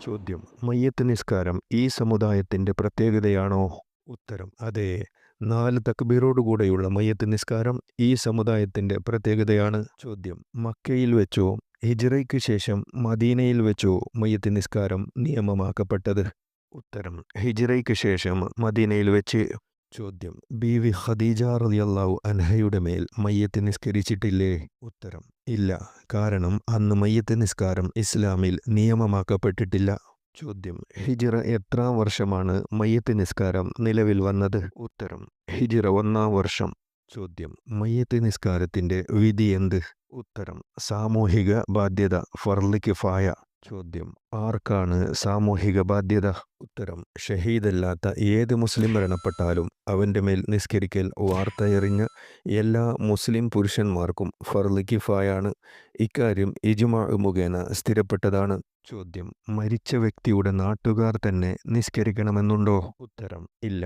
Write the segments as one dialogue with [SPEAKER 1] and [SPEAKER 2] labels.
[SPEAKER 1] ചോദ്യം. മയ്യത്ത് നിസ്കാരം ഈ സമുദായത്തിന്റെ പ്രത്യേകതയാണോ? ഉത്തരം. അതെ. നാല് തക്ബീറോടുകൂടെയുള്ള മയ്യത്ത് നിസ്കാരം ഈ സമുദായത്തിന്റെ പ്രത്യേകതയാണ്. ചോദ്യം. മക്കയിൽ വെച്ചോ? ഹിജ്റയ്ക്ക് ശേഷം മദീനയിൽ വെച്ചോ മയ്യത്ത് നിസ്കാരം നിയമമാക്കപ്പെട്ടത്? ഉത്തരം. ഹിജ്റയ്ക്ക് ശേഷം മദീനയിൽ വെച്ച്. ചോദ്യം. ബി വി ഖദീജ റളിയല്ലാഹു അൻഹയുടെ മേൽ മയ്യത്ത് നിസ്കരിച്ചിട്ടില്ലേ? ഉത്തരം. ഇല്ല. കാരണം അന്ന് മയ്യത്ത് നിസ്കാരം ഇസ്ലാമിൽ നിയമമാക്കപ്പെട്ടിട്ടില്ല. ചോദ്യം. ഹിജിറ എത്രാം വർഷമാണ് മയ്യത്ത് നിസ്കാരം നിലവിൽ വന്നത്? ഉത്തരം. ഹിജിറ ഒന്നാം വർഷം. ചോദ്യം. മയ്യത്ത് നിസ്കാരത്തിന്റെ വിധി എന്ത്? ഉത്തരം. സാമൂഹിക ബാധ്യത ഫർലിക്ക് കിഫായ ചോദ്യം. ആർക്കാണ് സാമൂഹിക ബാധ്യത? ഉത്തരം. ഷഹീദല്ലാത്ത ഏത് മുസ്ലിം മരണപ്പെട്ടാലും അവന്റെ മേൽ നിസ്കരിക്കൽ വാർത്തയെറിഞ്ഞ എല്ലാ മുസ്ലിം പുരുഷന്മാർക്കും ഫർലി കിഫായാണ്. ഇക്കാര്യം ഇജുമാ മുഖേന സ്ഥിരപ്പെട്ടതാണ്. ചോദ്യം. മരിച്ച വ്യക്തിയുടെ നാട്ടുകാർ തന്നെ നിസ്കരിക്കണമെന്നുണ്ടോ? ഉത്തരം. ഇല്ല.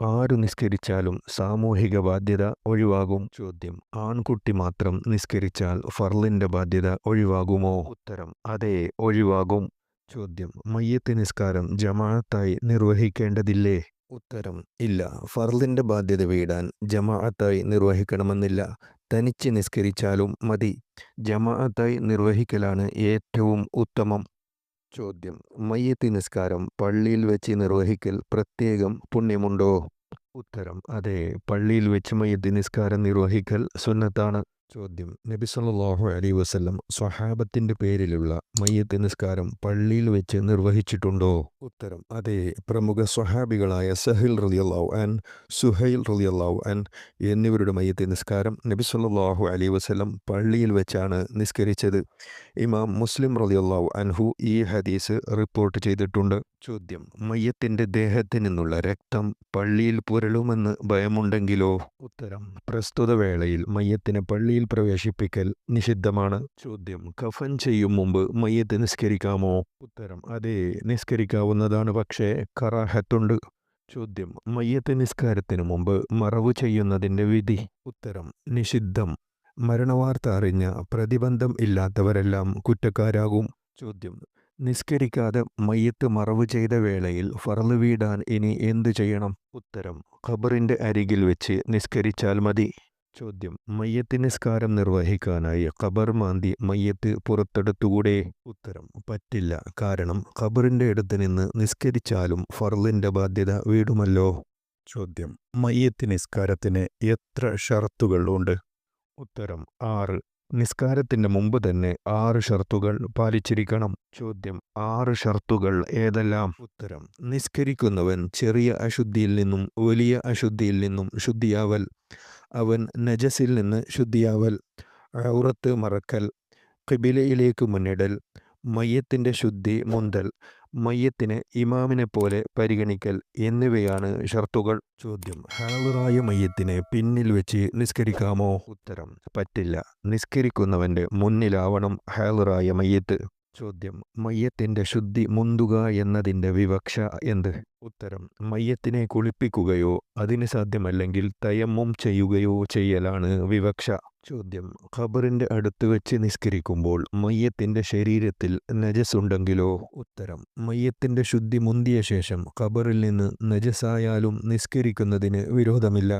[SPEAKER 1] ആരു നിസ്കരിച്ചാലും സാമൂഹിക ബാധ്യത ഒഴിവാകും. ചോദ്യം. ആൺകുട്ടി മാത്രം നിസ്കരിച്ചാൽ ഫർലിന്റെ ബാധ്യത ഒഴിവാകുമോ? ഉത്തരം. അതെ ഒഴിവാകും. ചോദ്യം. മയ്യത്ത് നിസ്കാരം ജമാഅത്തായി നിർവഹിക്കേണ്ടതില്ലേ? ഉത്തരം. ഇല്ല. ഫർലിന്റെ ബാധ്യത വീടാൻ ജമാഅത്തായി നിർവഹിക്കണമെന്നില്ല. തനിച്ച് നിസ്കരിച്ചാലും മതി. ജമാഅത്തായി നിർവഹിക്കലാണ് ഏറ്റവും ഉത്തമം. ചോദ്യം. മയ്യത്തി നിസ്കാരം പള്ളിയിൽ വെച്ച് നിർവഹിക്കൽ പ്രത്യേകം പുണ്യമുണ്ടോ? ഉത്തരം. അതെ പള്ളിയിൽ വെച്ച് മയ്യത്തി നിസ്കാരം നിർവഹിക്കൽ സുന്നത്താണ്. ചോദ്യം. നബി സല്ലല്ലാഹു അലൈഹി വസല്ലം സ്വഹാബത്തിന്റെ പേരിലുള്ള മയ്യത്ത് നിസ്കാരം പള്ളിയിൽ വെച്ച് നിർവഹിച്ചിട്ടുണ്ടോ? ഉത്തരം. അതെ പ്രമുഖ സ്വഹാബികളായ സഹിൽ റളിയല്ലാഹു അൻ സുഹൈൽ റളിയല്ലാഹു അൻ എന്നിവരുടെ മയ്യത്ത് നിസ്കാരം നബി സല്ലല്ലാഹു അലൈഹി വസല്ലം പള്ളിയിൽ വെച്ചാണ് നിസ്കരിച്ചത്. ഇമാം മുസ്ലിം റളിയല്ലാഹു അൻഹു ഈ ഹദീസ് റിപ്പോർട്ട് ചെയ്തിട്ടുണ്ട്. ചോദ്യം മയ്യത്തിന്റെ ദേഹത്തിൽ നിന്നുള്ള രക്തം പള്ളിയിൽ പുരളുമെന്ന് ഭയമുണ്ടെങ്കിലോ? ഉത്തരം പ്രസ്തുത വേളയിൽ മയ്യത്തിനെ പള്ളിയിൽ പ്രവേശിപ്പിക്കൽ നിഷിദ്ധമാണ്. ചോദ്യം കഫൻ ചെയ്യും മുമ്പ് മയ്യത്ത് നിസ്കരിക്കാമോ? ഉത്തരം അതെ നിസ്കരിക്കാവുന്നതാണ് പക്ഷേ കറാഹത്തുണ്ട്. ചോദ്യം മയ്യത്ത് നിസ്കാരത്തിന് മുമ്പ് മറവ് ചെയ്യുന്നതിന്റെ വിധി? ഉത്തരം നിഷിദ്ധം. മരണവാർത്ത അറിഞ്ഞ പ്രതിബന്ധം ഇല്ലാത്തവരെല്ലാം കുറ്റക്കാരാകും. ചോദ്യം. നിസ്കരിക്കാതെ മയ്യത്ത് മറവ് ചെയ്ത വേളയിൽ ഫറൽ വീടാൻ ഇനി എന്തു ചെയ്യണം? ഉത്തരം. ഖബറിന്റെ അരികിൽ വെച്ച് നിസ്കരിച്ചാൽ മതി. ചോദ്യം. മയ്യത്ത് നിസ്കാരം നിർവഹിക്കാനായി ഖബർ മാന്തി മയ്യത്ത് പുറത്തെടുത്തുകൂടെ? ഉത്തരം. പറ്റില്ല. കാരണം ഖബറിന്റെ അടുത്ത് നിന്ന് നിസ്കരിച്ചാലും ഫർലിന്റെ ബാധ്യത വീടുമല്ലോ? ചോദ്യം. മയ്യത്ത് നിസ്കാരത്തിന് എത്ര ഷർത്തുകൾ ഉണ്ട്? ഉത്തരം ആറ്. നിസ്കാരത്തിന്റെ മുമ്പ് തന്നെ ആറ് ഷർത്തുകൾ പാലിച്ചിരിക്കണം. ചോദ്യം ആറ് ഷർത്തുകൾ ഏതെല്ലാം? ഉത്തരം നിസ്കരിക്കുന്നവൻ ചെറിയ അശുദ്ധിയിൽ നിന്നും വലിയ അശുദ്ധിയിൽ നിന്നും ശുദ്ധിയാവൽ. അവൻ നജസിൽ നിന്ന് ശുദ്ധിയാവൽ. ഔറത്ത് മറക്കൽ. കിബിലയിലേക്ക് മുന്നിടൽ. മയ്യത്തിന്റെ ശുദ്ധി മുന്തൽ. മയ്യത്തിനെ ഇമാമിനെ പോലെ പരിഗണിക്കൽ എന്നിവയാണ് ഷർത്തുകൾ. ചോദ്യം. ഹാളറായ മയ്യത്തിനെ പിന്നിൽ വെച്ച് നിസ്കരിക്കാമോ? ഉത്തരം. പറ്റില്ല. നിസ്കരിക്കുന്നവന്റെ മുന്നിലാവണം ഹാളറായ മയ്യത്ത്. ചോദ്യം. മയ്യത്തിന്റെ ശുദ്ധി മുന്തുക എന്നതിന്റെ വിവക്ഷ എന്ത്? ഉത്തരം മയ്യത്തിനെ കുളിപ്പിക്കുകയോ അതിന് സാധ്യമല്ലെങ്കിൽ തയമ്മും ചെയ്യുകയോ ചെയ്യലാണ് വിവക്ഷ. ചോദ്യം ഖബറിന്റെ അടുത്ത് വെച്ച് നിസ്കരിക്കുമ്പോൾ മയ്യത്തിന്റെ ശരീരത്തിൽ നജസ് ഉണ്ടെങ്കിലോ ഉത്തരം മയ്യത്തിന്റെ ശുദ്ധി മുന്തിയ ശേഷം ഖബറിൽ നിന്ന് നജസായാലും നിസ്കരിക്കുന്നതിന് വിരോധമില്ല.